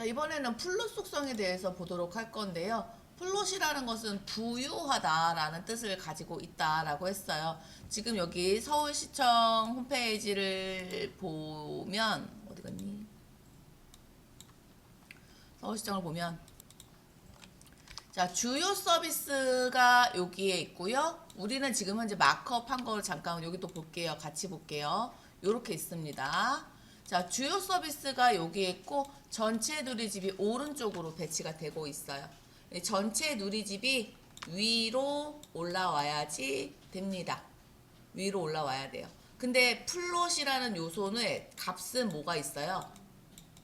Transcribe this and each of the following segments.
자, 이번에는 플롯 속성에 대해서 보도록 할 건데요. 플롯이라는 것은 부유하다라는 뜻을 가지고 있다라고 했어요. 지금 여기 서울시청 홈페이지를 보면 어디 갔니? 서울시청을 보면 자, 주요 서비스가 여기에 있고요. 우리는 지금 현재 마크업 한 거를 잠깐 여기 또 볼게요. 같이 볼게요. 요렇게 있습니다. 자, 주요 서비스가 여기에 있고 전체 누리집이 오른쪽으로 배치가 되고 있어요. 이 전체 누리집이 위로 올라와야지 됩니다. 위로 올라와야 돼요. 근데 플롯이라는 요소는 값은 뭐가 있어요?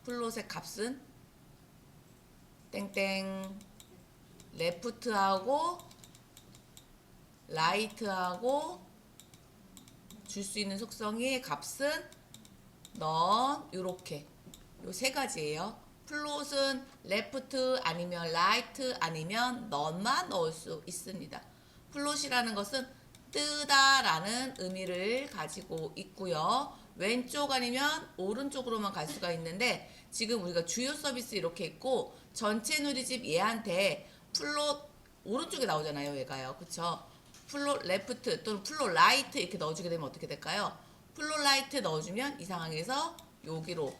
플롯의 값은 땡땡 레프트하고 라이트하고 줄 수 있는 속성의 값은 넌 요렇게 요 세 가지예요. 플롯은 레프트 아니면 라이트 아니면 넌만 넣을 수 있습니다. 플롯이라는 것은 뜨다라는 의미를 가지고 있고요. 왼쪽 아니면 오른쪽으로만 갈 수가 있는데 지금 우리가 주요 서비스 이렇게 있고 전체 누리집 얘한테 플롯 오른쪽에 나오잖아요. 얘가요. 그쵸? 플롯 레프트 또는 플롯 라이트 이렇게 넣어주게 되면 어떻게 될까요? 플롯 라이트 넣어주면 이 상황에서 여기로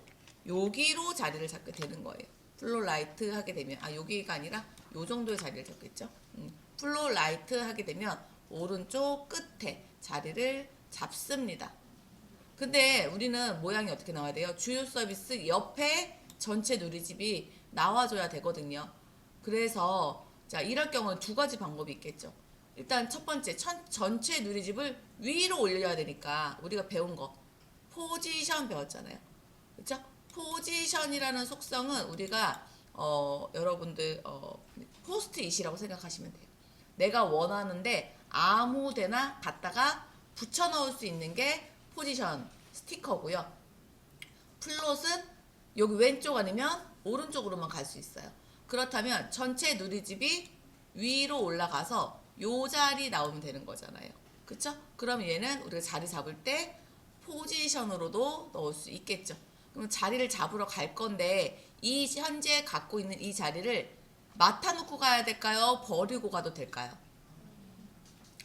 여기로 자리를 잡게 되는 거예요. 플롯 라이트 하게 되면 아 여기가 아니라 요 정도의 자리를 잡겠죠. 음, 플롯 라이트 하게 되면 오른쪽 끝에 자리를 잡습니다. 근데 우리는 모양이 어떻게 나와야 돼요? 주요 서비스 옆에 전체 누리집이 나와줘야 되거든요. 그래서 자 이럴 경우는 두 가지 방법이 있겠죠. 일단 첫 번째 천, 전체 누리집을 위로 올려야 되니까 우리가 배운 거 포지션 배웠잖아요. 그렇죠? 포지션이라는 속성은 우리가 어, 여러분들 어, 포스트잇이라고 생각하시면 돼요. 내가 원하는데 아무 데나 갖다가 붙여 넣을 수 있는 게 포지션 스티커고요. 플롯은 여기 왼쪽 아니면 오른쪽으로만 갈 수 있어요. 그렇다면 전체 누리집이 위로 올라가서 요 자리 나오면 되는 거잖아요. 그쵸? 그럼 얘는 우리가 자리 잡을 때 포지션으로도 넣을 수 있겠죠. 그럼 자리를 잡으러 갈 건데 이 현재 갖고 있는 이 자리를 맡아놓고 가야 될까요? 버리고 가도 될까요?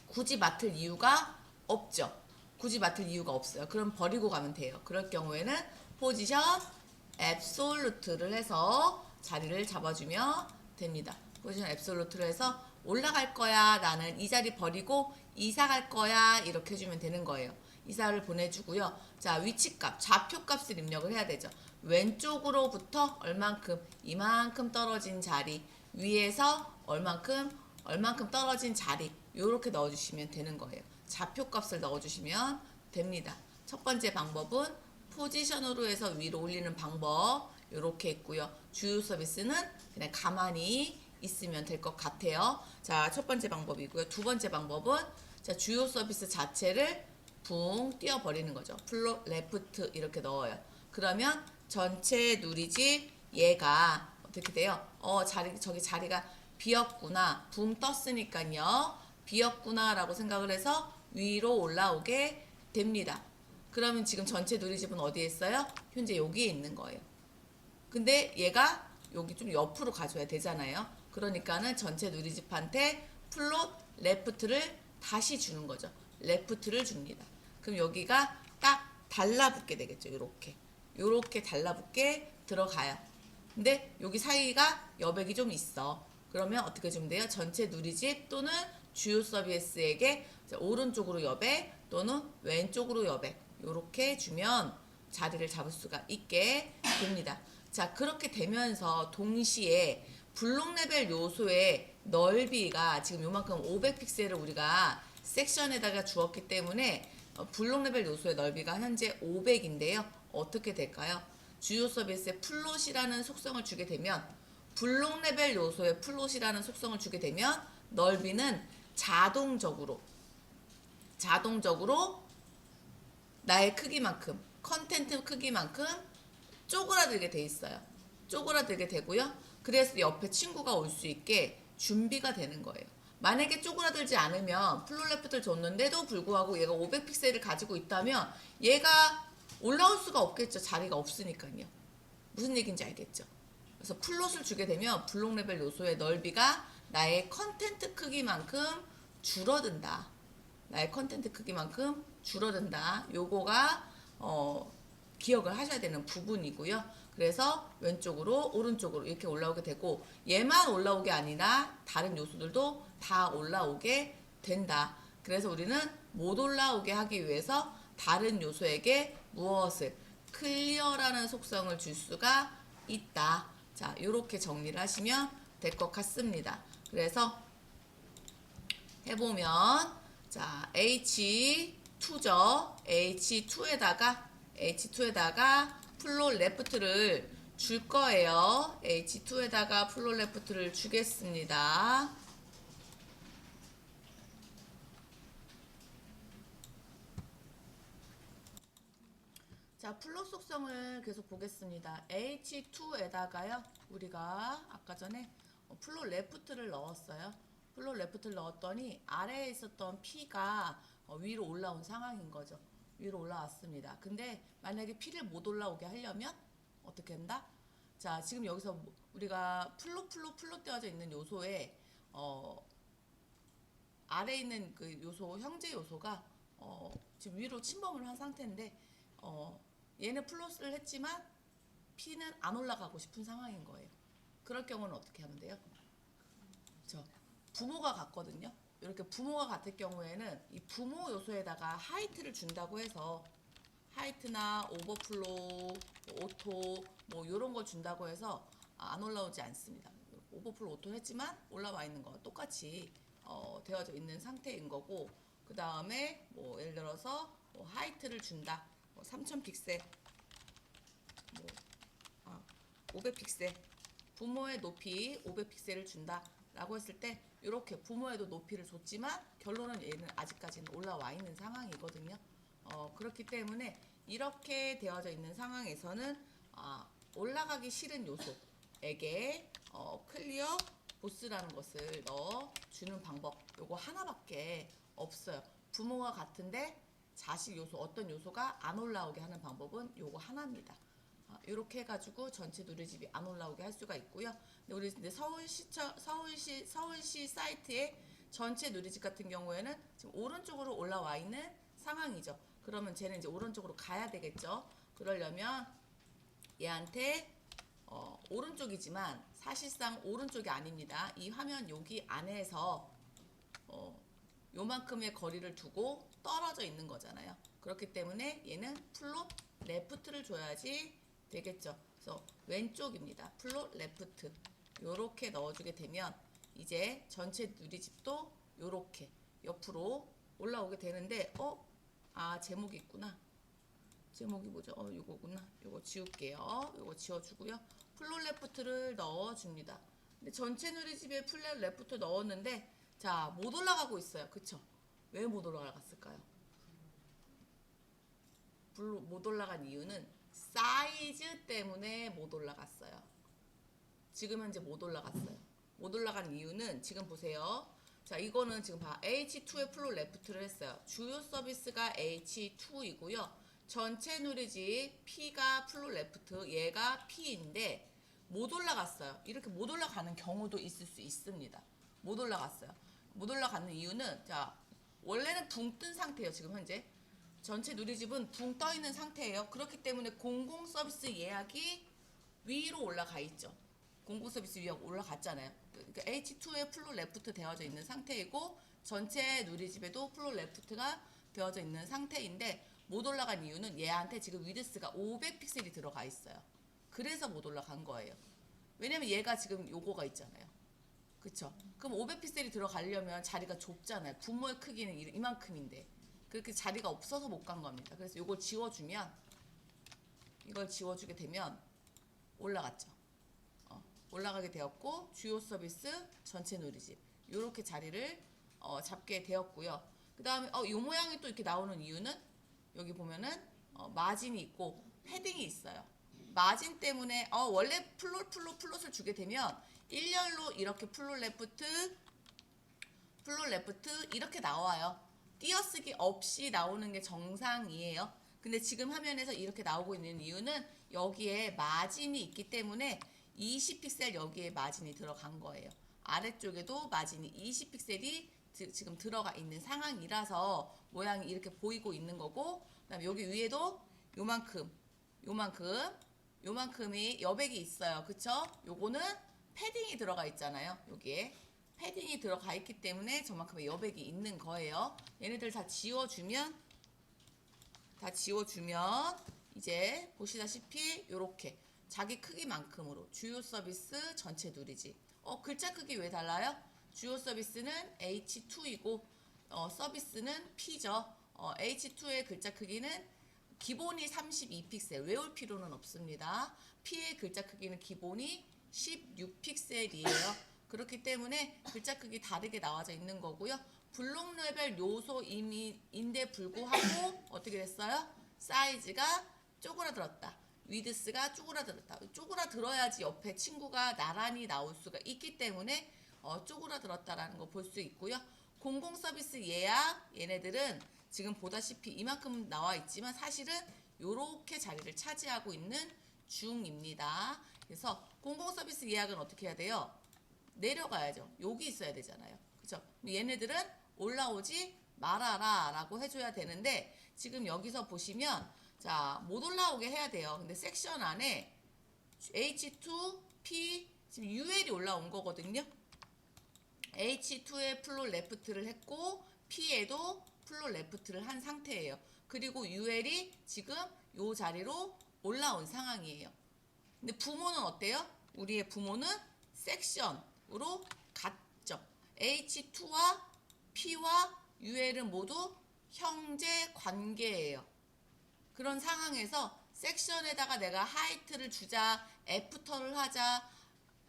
굳이 맡을 이유가 없죠. 굳이 맡을 이유가 없어요. 그럼 버리고 가면 돼요. 그럴 경우에는 포지션 앱솔루트를 해서 자리를 잡아주면 됩니다. 포지션 앱솔루트를 해서 올라갈 거야. 나는 이 자리 버리고 이사 갈 거야. 이렇게 해주면 되는 거예요. 이사를 보내주고요. 자, 위치값, 좌표값을 입력을 해야 되죠. 왼쪽으로부터 얼만큼, 이만큼 떨어진 자리, 위에서 얼만큼, 얼만큼 떨어진 자리, 요렇게 넣어주시면 되는 거예요. 좌표값을 넣어주시면 됩니다. 첫 번째 방법은 포지션으로 해서 위로 올리는 방법, 요렇게 있고요. 주요 서비스는 그냥 가만히 있으면 될 것 같아요. 자, 첫 번째 방법이고요. 두 번째 방법은 자, 주요 서비스 자체를 붕 띄워버리는 거죠. 플롯 레프트 이렇게 넣어요. 그러면 전체 누리집 얘가 어떻게 돼요? 어 자리 저기 자리가 비었구나. 붕 떴으니까요. 비었구나 라고 생각을 해서 위로 올라오게 됩니다. 그러면 지금 전체 누리집은 어디에 있어요? 현재 여기에 있는 거예요. 근데 얘가 여기 좀 옆으로 가줘야 되잖아요. 그러니까는 전체 누리집한테 플롯 레프트를 다시 주는 거죠. 레프트를 줍니다. 그럼 여기가 딱 달라붙게 되겠죠. 이렇게. 이렇게 달라붙게 들어가요. 근데 여기 사이가 여백이 좀 있어. 그러면 어떻게 주면 돼요? 전체 누리집 또는 주요 서비스에게 오른쪽으로 여백 또는 왼쪽으로 여백 이렇게 주면 자리를 잡을 수가 있게 됩니다. 자 그렇게 되면서 동시에 블록 레벨 요소의 넓이가 지금 요만큼 500픽셀을 우리가 섹션에다가 주었기 때문에 어, 블록 레벨 요소의 넓이가 현재 500인데요. 어떻게 될까요? 주요 서비스에 플롯이라는 속성을 주게 되면 블록 레벨 요소에 플롯이라는 속성을 주게 되면 넓이는 자동적으로 자동적으로 나의 크기만큼 컨텐트 크기만큼 쪼그라들게 돼 있어요. 쪼그라들게 되고요. 그래서 옆에 친구가 올 수 있게 준비가 되는 거예요. 만약에 쪼그라들지 않으면 플로레프트를 줬는데도 불구하고 얘가 500픽셀을 가지고 있다면 얘가 올라올 수가 없겠죠. 자리가 없으니까요. 무슨 얘기인지 알겠죠? 그래서 플롯을 주게 되면 블록 레벨 요소의 넓이가 나의 컨텐트 크기만큼 줄어든다. 나의 컨텐트 크기만큼 줄어든다. 요거가 어, 기억을 하셔야 되는 부분이고요. 그래서 왼쪽으로 오른쪽으로 이렇게 올라오게 되고 얘만 올라오게 아니라 다른 요소들도 다 올라오게 된다. 그래서 우리는 못 올라오게 하기 위해서 다른 요소에게 무엇을 클리어라는 속성을 줄 수가 있다. 자, 이렇게 정리를 하시면 될 것 같습니다. 그래서 해보면 자 H2죠. H2에다가 H2에다가 플롯 레프트를 줄 거예요. H2에다가 플롯 레프트를 주겠습니다. 자, 플롯 속성을 계속 보겠습니다. H2에다가요, 우리가 아까 전에 어, 플롯 레프트를 넣었어요. 플롯 레프트를 넣었더니 아래에 있었던 P가 어, 위로 올라온 상황인 거죠. 위로 올라왔습니다. 근데 만약에 P를 못 올라오게 하려면 어떻게 한다? 자, 지금 여기서 뭐- 우리가 플롯 플롯 플롯 되어져 있는 요소에 어, 아래 있는 그 요소 형제 요소가 어, 지금 위로 침범을 한 상태인데 어, 얘는 플롯을 했지만 P는 안 올라가고 싶은 상황인 거예요. 그럴 경우는 어떻게 하면 돼요? 저 부모가 같거든요. 이렇게 부모가 같을 경우에는 이 부모 요소에다가 하이트를 준다고 해서 하이트나 오버플로, 뭐 오토 뭐 이런 거 준다고 해서 아, 안 올라오지 않습니다. 오버플로 오토 했지만 올라와 있는 거 똑같이 어, 되어져 있는 상태인 거고 그 다음에 뭐 예를 들어서 뭐 하이트를 준다. 뭐 3000 픽셀 뭐 아, 500 픽셀 부모의 높이 500 픽셀을 준다 라고 했을 때 이렇게 부모에도 높이를 줬지만 결론은 얘는 아직까지는 올라와 있는 상황이거든요. 어, 그렇기 때문에 이렇게 되어져 있는 상황에서는 아, 올라가기 싫은 요소에게 어, 클리어 보스라는 것을 넣어 주는 방법 요거 하나밖에 없어요. 부모와 같은데 자식 요소 어떤 요소가 안 올라오게 하는 방법은 요거 하나입니다. 이렇게 해가지고 전체 누리집이 안 올라오게 할 수가 있고요. 근데 우리 이제 서울시 서울시 서울시 사이트에 전체 누리집 같은 경우에는 지금 오른쪽으로 올라와 있는 상황이죠. 그러면 쟤는 이제 오른쪽으로 가야 되겠죠. 그러려면 얘한테 어, 오른쪽이지만 사실상 오른쪽이 아닙니다. 이 화면 여기 안에서 어, 요만큼의 거리를 두고 떨어져 있는 거잖아요. 그렇기 때문에 얘는 플롯 레프트를 줘야지 되겠죠. 그래서 왼쪽입니다. 플롯 레프트. 요렇게 넣어주게 되면 이제 전체 누리집도 요렇게 옆으로 올라오게 되는데 어? 아 제목이 있구나. 제목이 뭐죠? 어, 요거구나. 요거 지울게요. 요거 지워주고요. 플롯 레프트를 넣어줍니다. 근데 전체 누리집에 플롯 레프트 넣었는데 자, 못 올라가고 있어요. 그쵸? 왜 못 올라갔을까요? 불- 못 올라간 이유는 사이즈 때문에 못 올라갔어요. 지금 현재 못 올라갔어요. 못 올라간 이유는 지금 보세요. 자, 이거는 지금 봐. H2에 플로 레프트를 했어요. 주요 서비스가 H2이고요. 전체 누리집 P가 플로 레프트, 얘가 P인데 못 올라갔어요. 이렇게 못 올라가는 경우도 있을 수 있습니다. 못 올라갔어요. 못 올라가는 이유는 자, 원래는 붕 뜬 상태예요, 지금 현재. 전체 누리집은 붕 떠 있는 상태예요. 그렇기 때문에 공공 서비스 예약이 위로 올라가 있죠. 공공 서비스 예약 올라갔잖아요. 그러니까 H2에 플로 레프트 되어져 있는 상태이고 전체 누리집에도 플로 레프트가 되어져 있는 상태인데 못 올라간 이유는 얘한테 지금 위드스가 500픽셀이 들어가 있어요. 그래서 못 올라간 거예요. 왜냐면 얘가 지금 요거가 있잖아요. 그쵸? 그럼 500픽셀이 들어가려면 자리가 좁잖아요. 부모의 크기는 이- 이만큼인데. 그렇게 자리가 없어서 못 간 겁니다. 그래서 이걸 지워주면, 이걸 지워주게 되면 올라갔죠. 어, 올라가게 되었고, 주요 서비스, 전체 누리집. 요렇게 자리를 어, 잡게 되었고요. 그 다음에, 어, 요 모양이 또 이렇게 나오는 이유는 여기 보면은 어, 마진이 있고 패딩이 있어요. 마진 때문에 어, 원래 플롯 플롯 플롯을 주게 되면 일렬로 이렇게 플롯 레프트 플롯 레프트 이렇게 나와요. 띄어쓰기 없이 나오는 게 정상이에요. 근데 지금 화면에서 이렇게 나오고 있는 이유는 여기에 마진이 있기 때문에 20픽셀 여기에 마진이 들어간 거예요. 아래쪽에도 마진이 20픽셀이 지금 들어가 있는 상황이라서 모양이 이렇게 보이고 있는 거고 그다음에 여기 위에도 요만큼 요만큼 요만큼이 여백이 있어요. 그쵸? 요거는 패딩이 들어가 있잖아요. 여기에 패딩이 들어가 있기 때문에 저만큼의 여백이 있는 거예요. 얘네들 다 지워주면 다 지워주면 이제 보시다시피 요렇게 자기 크기만큼으로 주요 서비스 전체 누리지. 어 글자 크기 왜 달라요? 주요 서비스는 H2이고 어, 서비스는 P죠. 어, H2의 글자 크기는 기본이 32픽셀 외울 필요는 없습니다. P의 글자 크기는 기본이 16픽셀이에요. 그렇기 때문에 글자 크기 다르게 나와져 있는 거고요. 블록 레벨 요소인데 불구하고 어떻게 됐어요? 사이즈가 쪼그라들었다. 위드스가 쪼그라들었다. 쪼그라들어야지 옆에 친구가 나란히 나올 수가 있기 때문에 어, 쪼그라들었다라는 거 볼 수 있고요. 공공 서비스 예약 얘네들은 지금 보다시피 이만큼 나와 있지만 사실은 이렇게 자리를 차지하고 있는 중입니다. 그래서 공공 서비스 예약은 어떻게 해야 돼요? 내려가야죠. 여기 있어야 되잖아요. 그죠? 얘네들은 올라오지 말아라 라고 해줘야 되는데 지금 여기서 보시면 자, 못 올라오게 해야 돼요. 근데 섹션 안에 H2, P, 지금 UL이 올라온 거거든요. H2에 플로 레프트를 했고 P에도 플로 레프트를 한 상태예요. 그리고 UL이 지금 요 자리로 올라온 상황이에요. 근데 부모는 어때요? 우리의 부모는 섹션 으로 갔죠. H2와 P와 UL은 모두 형제 관계예요. 그런 상황에서 섹션에다가 내가 하이트를 주자, 애프터를 하자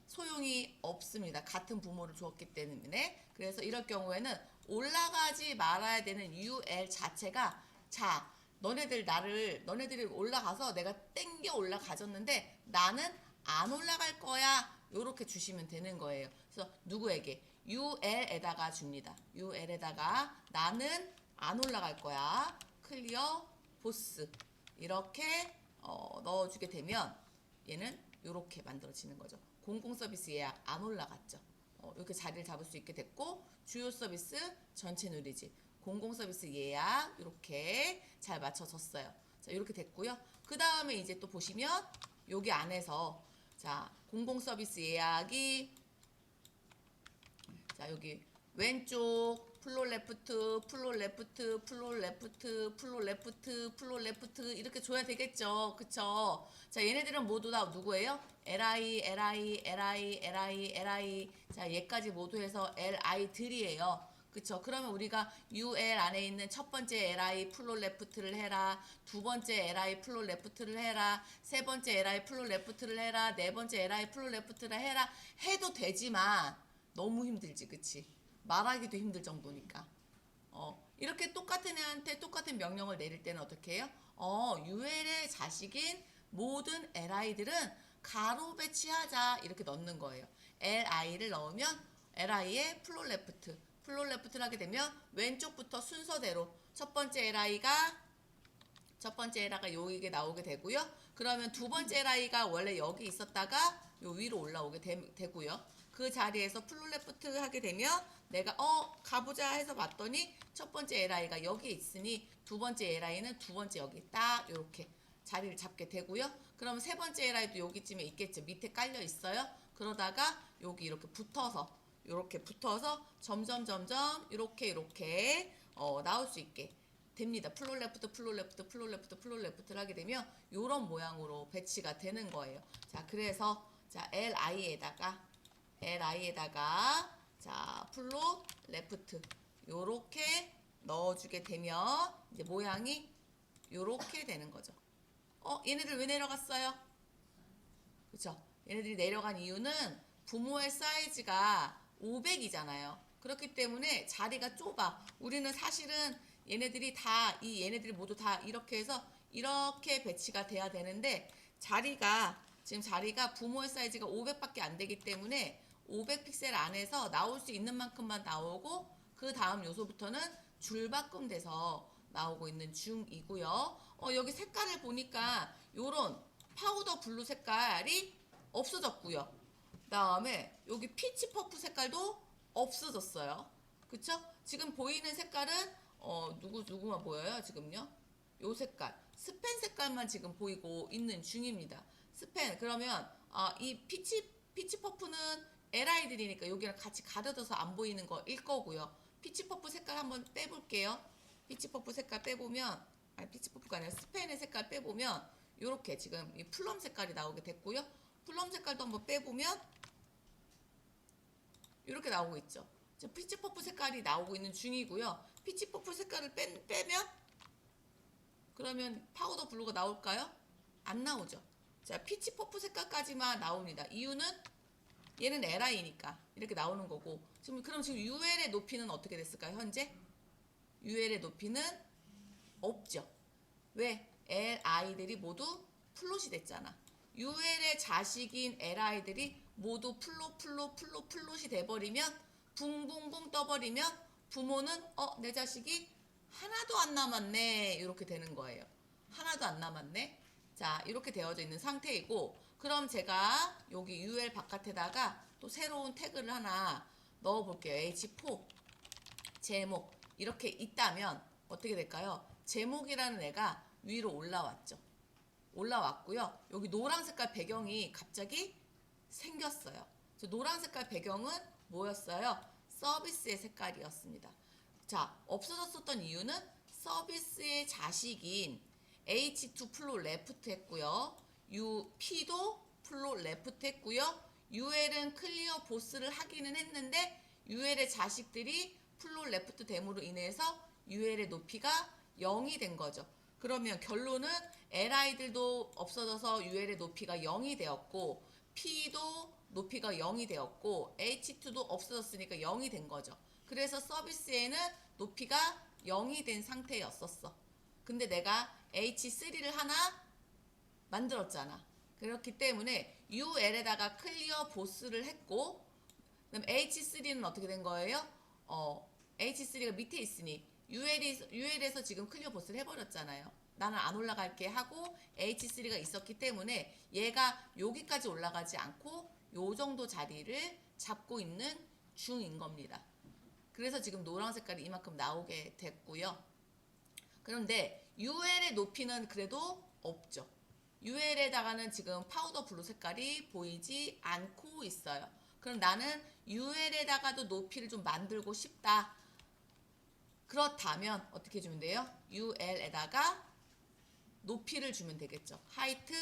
소용이 없습니다. 같은 부모를 주었기 때문에. 그래서 이럴 경우에는 올라가지 말아야 되는 UL 자체가 자, 너네들 나를 너네들이 올라가서 내가 땡겨 올라가졌는데 나는 안 올라갈 거야. 요렇게 주시면 되는 거예요. 그래서 누구에게 UL에다가 줍니다. UL에다가 나는 안 올라갈 거야. 클리어 보스 이렇게 어, 넣어주게 되면 얘는 이렇게 만들어지는 거죠. 공공 서비스 예약 안 올라갔죠. 어, 이렇게 자리를 잡을 수 있게 됐고 주요 서비스 전체 누리지 공공 서비스 예약 이렇게 잘 맞춰졌어요. 자 이렇게 됐고요. 그 다음에 이제 또 보시면 여기 안에서 자 공공 서비스 예약이. 자 여기 왼쪽 플로 레프트 플로 레프트 플로 레프트 플로 레프트 플로 레프트 이렇게 줘야 되겠죠. 그쵸? 자 얘네들은 모두 다 누구예요? Li li li li li. 자 얘까지 모두 해서 li들이에요 그쵸 그러면 우리가 ul 안에 있는 첫 번째 li 플로 레프트를 해라 두 번째 li 플로 레프트를 해라 세 번째 li 플로 레프트를 해라 네 번째 li 플로 레프트를 해라 해도 되지만 너무 힘들지 그치 말하기도 힘들 정도니까. 어, 이렇게 똑같은 애한테 똑같은 명령을 내릴 때는 어떻게 해요? 어, UL의 자식인 모든 LI들은 가로 배치하자 이렇게 넣는 거예요. LI를 넣으면 LI의 플로 레프트, 플로 레프트를 하게 되면 왼쪽부터 순서대로 첫 번째 LI가 첫 번째 LI가 여기게 나오게 되고요. 그러면 두 번째 LI가 원래 여기 있었다가 요 위로 올라오게 되, 고요그 자리에서 플로 레프트 하게 되면 내가 어 가보자 해서 봤더니 첫 번째 LI가 여기 있으니 두 번째 LI는 두 번째 여기 딱 이렇게 자리를 잡게 되고요. 그럼 세 번째 LI도 여기쯤에 있겠죠. 밑에 깔려 있어요. 그러다가 여기 이렇게 붙어서 이렇게 붙어서 점점 점점 이렇게 이렇게 어, 나올 수 있게 됩니다. 플로 레프트, 플로 레프트, 플로 레프트, 플로 레프트를 하게 되면 이런 모양으로 배치가 되는 거예요. 자, 그래서 자 LI에다가 li에다가 자 플로 레프트 요렇게 넣어주게 되면 이제 모양이 요렇게 되는 거죠. 어 얘네들 왜 내려갔어요? 그쵸? 얘네들이 내려간 이유는 부모의 사이즈가 500이잖아요. 그렇기 때문에 자리가 좁아. 우리는 사실은 얘네들이 다, 이 얘네들이 모두 다 이렇게 해서 이렇게 배치가 돼야 되는데 자리가, 지금 자리가 부모의 사이즈가 500밖에 안 되기 때문에 500 픽셀 안에서 나올 수 있는 만큼만 나오고 그 다음 요소부터는 줄바꿈 돼서 나오고 있는 중이고요. 어, 여기 색깔을 보니까 요런 파우더 블루 색깔이 없어졌고요. 그다음에 여기 피치 퍼프 색깔도 없어졌어요. 그쵸? 지금 보이는 색깔은 어 누구 누구만 보여요? 지금요? 요 색깔 스펜 색깔만 지금 보이고 있는 중입니다. 스펜 그러면 아, 이 피치 피치 퍼프는 LI들이니까 여기랑 같이 가려져서 안 보이는 거일 거고요. 피치 퍼프 색깔 한번 빼볼게요. 피치 퍼프 색깔 빼보면 아니 피치 퍼프가 아니라 스펜의 색깔 빼보면 요렇게 지금 이 플럼 색깔이 나오게 됐고요. 플럼 색깔도 한번 빼보면 이렇게 나오고 있죠. 피치 퍼프 색깔이 나오고 있는 중이고요. 피치 퍼프 색깔을 빼, 빼면 그러면 파우더 블루가 나올까요? 안 나오죠. 자, 피치 퍼프 색깔까지만 나옵니다. 이유는 얘는 LI니까 이렇게 나오는 거고 지금 그럼 지금 UL의 높이는 어떻게 됐을까요? 현재 UL의 높이는 없죠. 왜? LI들이 모두 플롯이 됐잖아. UL의 자식인 LI들이 모두 플롯 플롯 플롯 플롯이 돼버리면 붕붕붕 떠버리면 부모는 어 내 자식이 하나도 안 남았네 이렇게 되는 거예요. 하나도 안 남았네. 자 이렇게 되어져 있는 상태이고 그럼 제가 여기 UL 바깥에다가 또 새로운 태그를 하나 넣어 볼게요. H4 제목 이렇게 있다면 어떻게 될까요? 제목이라는 애가 위로 올라왔죠. 올라왔고요. 여기 노란 색깔 배경이 갑자기 생겼어요. 저 노란 색깔 배경은 뭐였어요? 서비스의 색깔이었습니다. 자, 없어졌었던 이유는 서비스의 자식인 H2 플로 레프트 했고요. U, P도 플로 레프트 했고요. UL은 클리어 보스를 하기는 했는데 UL의 자식들이 플로 레프트 됨으로 인해서 UL의 높이가 0이 된 거죠. 그러면 결론은 LI들도 없어져서 UL의 높이가 0이 되었고 P도 높이가 0이 되었고 H2도 없어졌으니까 0이 된 거죠. 그래서 서비스에는 높이가 0이 된 상태였었어. 근데 내가 H3를 하나 만들었잖아. 그렇기 때문에 UL에다가 클리어 보스를 했고 그다음 H3는 어떻게 된 거예요? 어, H3가 밑에 있으니 UL이, UL에서 지금 클리어 보스를 해버렸잖아요. 나는 안 올라갈게 하고 H3가 있었기 때문에 얘가 여기까지 올라가지 않고 요 정도 자리를 잡고 있는 중인 겁니다. 그래서 지금 노란 색깔이 이만큼 나오게 됐고요. 그런데 UL의 높이는 그래도 없죠. UL에다가는 지금 파우더 블루 색깔이 보이지 않고 있어요. 그럼 나는 UL에다가도 높이를 좀 만들고 싶다. 그렇다면 어떻게 해주면 돼요? UL에다가 높이를 주면 되겠죠. 하이트,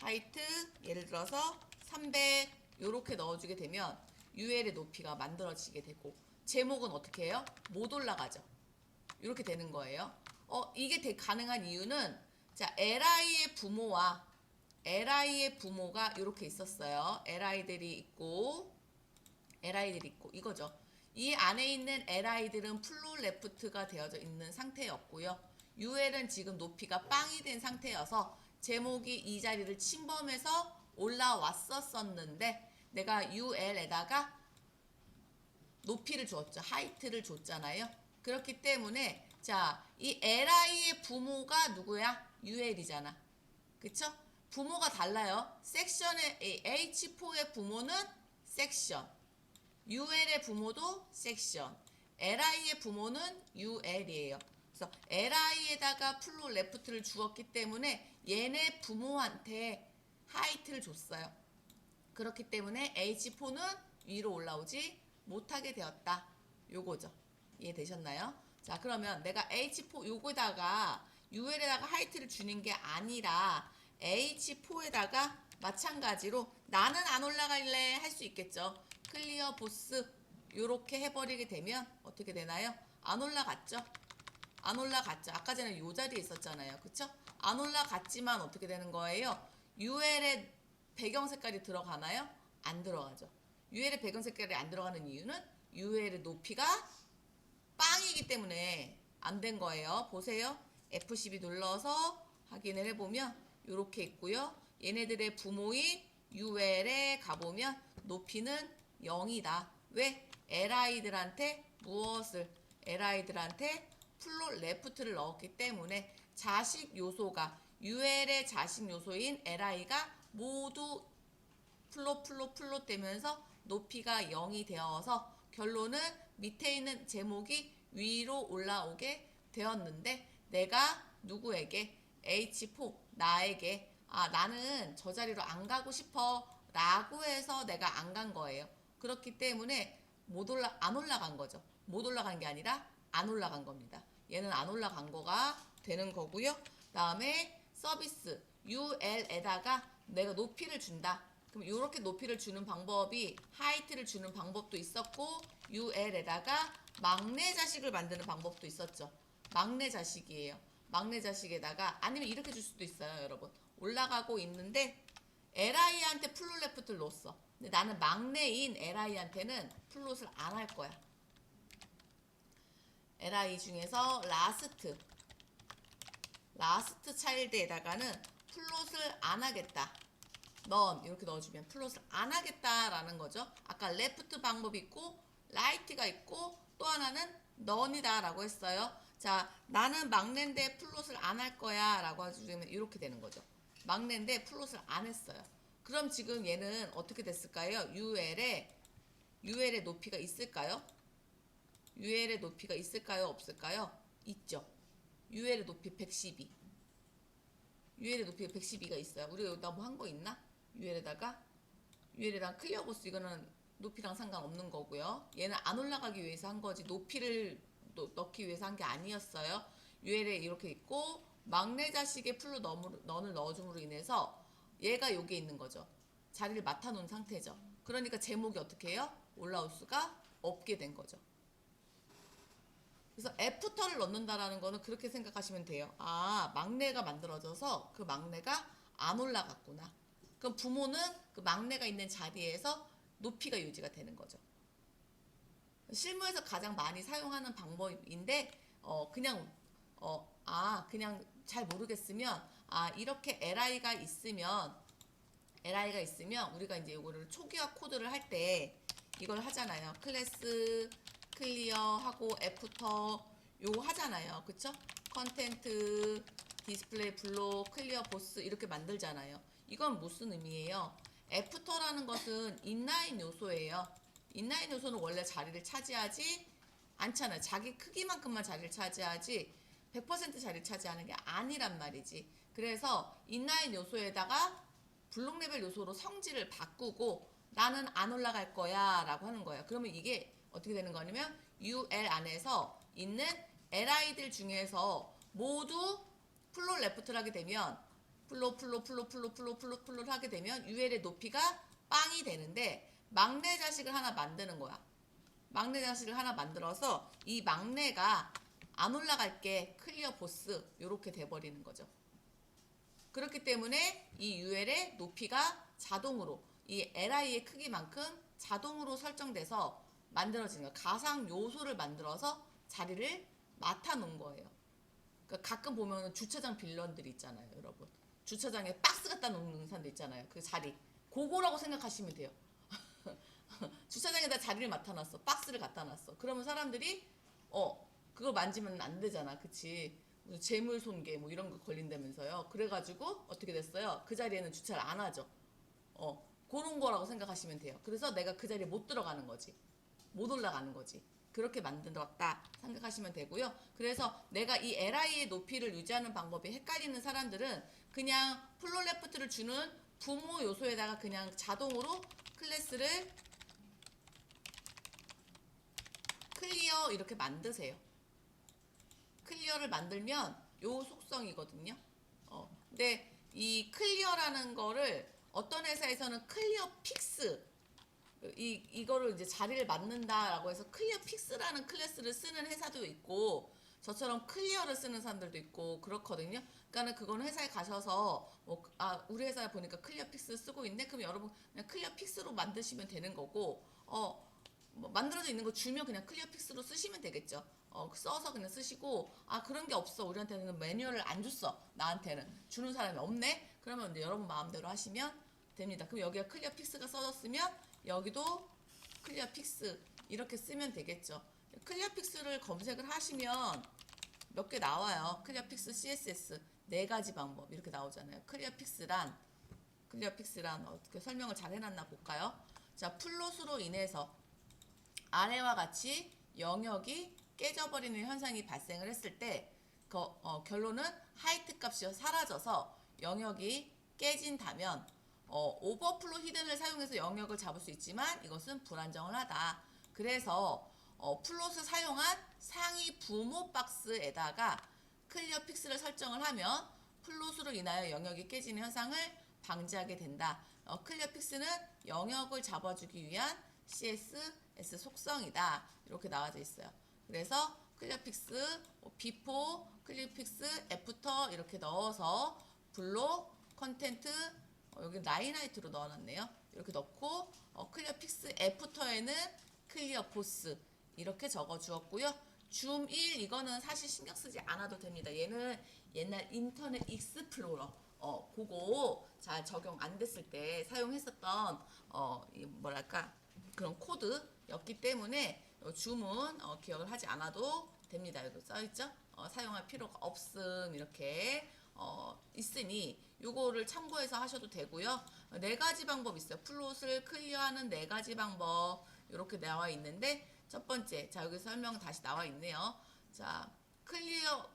하이트, 예를 들어서 300 이렇게 넣어주게 되면 UL의 높이가 만들어지게 되고 제목은 어떻게 해요? 못 올라가죠. 이렇게 되는 거예요. 어, 이게 되, 가능한 이유는 자, LI의 부모와 LI의 부모가 이렇게 있었어요. LI들이 있고 LI들이 있고 이거죠. 이 안에 있는 LI들은 플로 레프트가 되어져 있는 상태였고요. UL은 지금 높이가 빵이 된 상태여서 제목이 이 자리를 침범해서 올라왔었었는데 내가 UL에다가 높이를 줬죠. 하이트를 줬잖아요. 그렇기 때문에 자, 이 LI의 부모가 누구야? UL이잖아. 그쵸? 부모가 달라요. 섹션의 이 H4의 부모는 섹션. UL의 부모도 섹션. LI의 부모는 UL이에요. 그래서 LI에다가 플로 레프트를 주었기 때문에 얘네 부모한테 하이트를 줬어요. 그렇기 때문에 H4는 위로 올라오지 못하게 되었다. 요거죠. 이해되셨나요? 자, 그러면 내가 H4 요거다가 UL에다가 하이트를 주는 게 아니라 H4에다가 마찬가지로 나는 안 올라갈래 할 수 있겠죠. 클리어 보스 요렇게 해버리게 되면 어떻게 되나요? 안 올라갔죠? 안 올라갔죠. 아까 전에 요 자리에 있었잖아요. 그쵸? 안 올라갔지만 어떻게 되는 거예요? UL의 배경 색깔이 들어가나요? 안 들어가죠. UL의 배경 색깔이 안 들어가는 이유는 UL의 높이가 빵이기 때문에 안 된 거예요. 보세요. F12 눌러서 확인을 해보면 이렇게 있고요. 얘네들의 부모인 UL에 가보면 높이는 0이다. 왜? LI들한테 무엇을? LI들한테 플롯 레프트를 넣었기 때문에 자식 요소가 UL의 자식 요소인 LI가 모두 플로 플로 플로 되면서 높이가 0이 되어서 결론은 밑에 있는 제목이 위로 올라오게 되었는데 내가 누구에게 H4 나에게 아 나는 저 자리로 안 가고 싶어 라고 해서 내가 안 간 거예요. 그렇기 때문에 못 올라 안 올라간 거죠. 못 올라간 게 아니라 안 올라간 겁니다. 얘는 안 올라간 거가 되는 거고요. 다음에 서비스 UL에다가 내가 높이를 준다. 그럼 이렇게 높이를 주는 방법이 하이트를 주는 방법도 있었고 UL에다가 막내 자식을 만드는 방법도 있었죠. 막내 자식이에요. 막내 자식에다가 아니면 이렇게 줄 수도 있어요, 여러분. 올라가고 있는데 LI한테 플롯 레프트를 넣었어. 근데 나는 막내인 LI한테는 플롯을 안 할 거야. LI 중에서 라스트 라스트 차일드에다가는 플롯을 안 하겠다. 넌 이렇게 넣어주면 플롯을 안 하겠다라는 거죠. 아까 레프트 방법이 있고 라이트가 있고 또 하나는 넌이다 라고 했어요. 자, 나는 막내인데 플롯을 안 할 거야 라고 해주면 이렇게 되는 거죠. 막내인데 플롯을 안 했어요. 그럼 지금 얘는 어떻게 됐을까요? UL에 UL의 높이가 있을까요? UL의 높이가 있을까요? 없을까요? 있죠. UL의 높이 112. UL의 높이가 112가 있어요. 우리가 여기다 뭐 한 거 있나? UL에다가 UL에다가 클리어 보스 이거는 높이랑 상관없는 거고요. 얘는 안 올라가기 위해서 한 거지 높이를 넣- 넣기 위해서 한 게 아니었어요. UL에 이렇게 있고 막내 자식의 풀로 넌을 넣어줌으로 인해서 얘가 여기에 있는 거죠. 자리를 맡아놓은 상태죠. 그러니까 제목이 어떻게 해요? 올라올 수가 없게 된 거죠. 그래서 애프터를 넣는다라는 거는 그렇게 생각하시면 돼요. 아, 막내가 만들어져서 그 막내가 안 올라갔구나. 그럼 부모는 그 막내가 있는 자리에서 높이가 유지가 되는 거죠. 실무에서 가장 많이 사용하는 방법인데, 어, 그냥, 어, 아, 그냥 잘 모르겠으면, 아, 이렇게 LI가 있으면, LI가 있으면, 우리가 이제 이거를 초기화 코드를 할 때, 이걸 하잖아요. 클래스, 클리어 하고, 애프터, 요거 하잖아요. 그쵸? 컨텐트, 디스플레이 블록, 클리어 보스, 이렇게 만들잖아요. 이건 무슨 의미예요? 애프터라는 것은 인라인 요소예요. 인라인 요소는 원래 자리를 차지하지 않잖아요. 자기 크기만큼만 자리를 차지하지 100% 자리를 차지하는 게 아니란 말이지. 그래서 인라인 요소에다가 블록 레벨 요소로 성질을 바꾸고 나는 안 올라갈 거야 라고 하는 거예요. 그러면 이게 어떻게 되는 거냐면 UL 안에서 있는 LI들 중에서 모두 플롯 레프트를 하게 되면 플로 플로 플로 플로 플로 플로 플로 하게 되면 UL의 높이가 빵이 되는데 막내 자식을 하나 만드는 거야. 막내 자식을 하나 만들어서 이 막내가 안 올라갈 게 클리어 보스 요렇게 돼버리는 거죠. 그렇기 때문에 이 UL의 높이가 자동으로 이 LI의 크기만큼 자동으로 설정돼서 만들어지는 거예요. 가상 요소를 만들어서 자리를 맡아 놓은 거예요. 그러니까 가끔 보면 주차장 빌런들이 있잖아요, 여러분. 주차장에 박스 갖다 놓는 사람들 있잖아요. 그 자리. 그거라고 생각하시면 돼요. 주차장에다 자리를 맡아놨어. 박스를 갖다 놨어. 그러면 사람들이 어 그걸 만지면 안 되잖아. 그치? 재물 손괴 뭐 이런 거 걸린다면서요. 그래가지고 어떻게 됐어요? 그 자리에는 주차를 안 하죠. 어 그런 거라고 생각하시면 돼요. 그래서 내가 그 자리에 못 들어가는 거지. 못 올라가는 거지. 그렇게 만들었다 생각하시면 되고요. 그래서 내가 이 LI의 높이를 유지하는 방법이 헷갈리는 사람들은 그냥 플로 레프트를 주는 부모 요소에다가 그냥 자동으로 클래스를 클리어 이렇게 만드세요. 클리어를 만들면 요 속성이거든요. 어, 근데 이 클리어라는 거를 어떤 회사에서는 클리어 픽스 이 이거를 이제 자리를 맡는다라고 해서 클리어 픽스라는 클래스를 쓰는 회사도 있고 저처럼 클리어를 쓰는 사람들도 있고 그렇거든요. 그러니까는 그거는 회사에 가셔서 뭐 아 우리 회사에 보니까 클리어 픽스 쓰고 있네. 그럼 여러분 그냥 클리어 픽스로 만드시면 되는 거고 어 뭐 만들어져 있는 거 주면 그냥 클리어 픽스로 쓰시면 되겠죠. 어, 써서 그냥 쓰시고 아 그런 게 없어 우리한테는 매뉴얼을 안 줬어 나한테는 주는 사람이 없네 그러면 이제 여러분 마음대로 하시면 됩니다. 그럼 여기가 클리어 픽스가 써졌으면 여기도 클리어 픽스 이렇게 쓰면 되겠죠. 클리어 픽스를 검색을 하시면 몇 개 나와요. 클리어 픽스 CSS 네 가지 방법 이렇게 나오잖아요. 클리어 픽스란 클리어 픽스란 어떻게 설명을 잘 해놨나 볼까요? 자, 플롯으로 인해서 아래와 같이 영역이 깨져버리는 현상이 발생을 했을 때 그, 어, 결론은 하이트 값이 사라져서 영역이 깨진다면 어, 오버플로 히든을 사용해서 영역을 잡을 수 있지만 이것은 불안정을 하다. 그래서 어, 플롯을 사용한 상위 부모 박스에다가 클리어 픽스를 설정을 하면 플롯으로 인하여 영역이 깨지는 현상을 방지하게 된다. 어, 클리어 픽스는 영역을 잡아주기 위한 CSS 속성이다. 이렇게 나와져 있어요. 그래서 클리어 픽스, 비포, 클리어 픽스, 애프터 이렇게 넣어서 블록, 컨텐트, 어, 여기 라인하이트로 넣어놨네요. 이렇게 넣고 어, 클리어 픽스 애프터에는 클리어 포스 이렇게 적어 주었고요. 줌 1 이거는 사실 신경 쓰지 않아도 됩니다. 얘는 옛날 인터넷 익스플로러 어 그거 잘 적용 안 됐을 때 사용했었던 어이 뭐랄까 그런 코드였기 때문에 어, 줌은 어, 기억을 하지 않아도 됩니다. 여기 써 있죠? 어, 사용할 필요가 없음 이렇게 어, 있으니 요거를 참고해서 하셔도 되고요. 어, 네 가지 방법 있어요. 플롯을 클리어하는 네 가지 방법 이렇게 나와 있는데 첫 번째 자 여기 설명 다시 나와 있네요. 자 클리어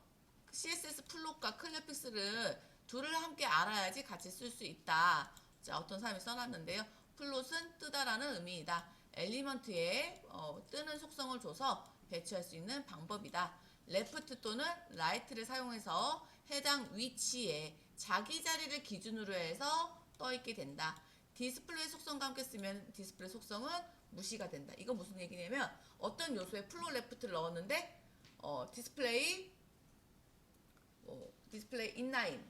CSS 플롯과 클리어 픽스를 둘을 함께 알아야지 같이 쓸 수 있다. 자 어떤 사람이 써놨는데요. 플롯은 뜨다라는 의미이다. 엘리먼트에 어, 뜨는 속성을 줘서 배치할 수 있는 방법이다. 레프트 또는 라이트를 사용해서 해당 위치에 자기 자리를 기준으로 해서 떠 있게 된다. 디스플레이 속성과 함께 쓰면 디스플레이 속성은 무시가 된다. 이건 무슨 얘기냐면 어떤 요소에 플로 레프트를 넣었는데 어, 디스플레이 뭐 디스플레이 인라인,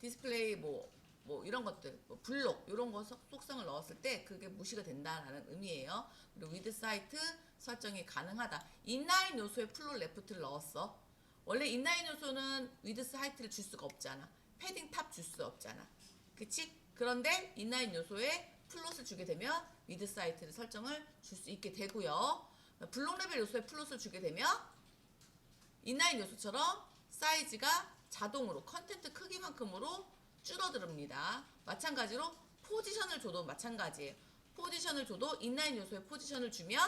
디스플레이 뭐, 뭐 이런 것들, 뭐 블록 이런 거 속- 속성을 넣었을 때 그게 무시가 된다라는 의미예요. 그리고 위드 사이트 설정이 가능하다. 인라인 요소에 플로 레프트를 넣었어. 원래 인라인 요소는 위드 하이트를 줄 수가 없잖아. 패딩 탑 줄 수 없잖아. 그치? 그런데 인라인 요소에 플롯을 주게 되면 위드 사이트를 설정을 줄 수 있게 되고요. 블록 레벨 요소에 플롯을 주게 되면 인라인 요소처럼 사이즈가 자동으로 컨텐트 크기만큼으로 줄어듭니다. 마찬가지로 포지션을 줘도 마찬가지예요. 포지션을 줘도 인라인 요소에 포지션을 주면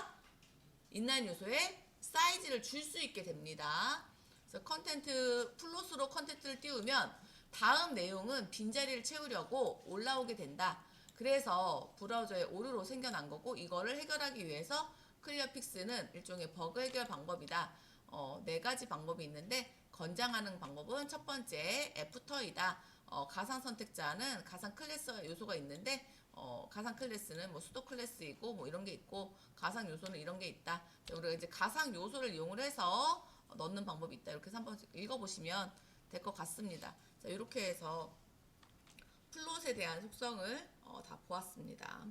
인라인 요소에 사이즈를 줄 수 있게 됩니다. 그래서 컨텐트 플롯으로 컨텐트를 띄우면 다음 내용은 빈자리를 채우려고 올라오게 된다. 그래서 브라우저에 오류로 생겨난 거고 이거를 해결하기 위해서 클리어픽스는 일종의 버그 해결 방법이다. 어, 네 가지 방법이 있는데 권장하는 방법은 첫 번째 애프터이다. 어, 가상 선택자는 가상 클래스 요소가 있는데 어, 가상 클래스는 뭐 수도 클래스이고 뭐 이런 게 있고 가상 요소는 이런 게 있다. 자, 우리가 이제 가상 요소를 이용을 해서 넣는 방법이 있다. 이렇게 한번 읽어보시면 될 것 같습니다. 자, 이렇게 해서 플롯에 대한 속성을 어, 다 보았습니다.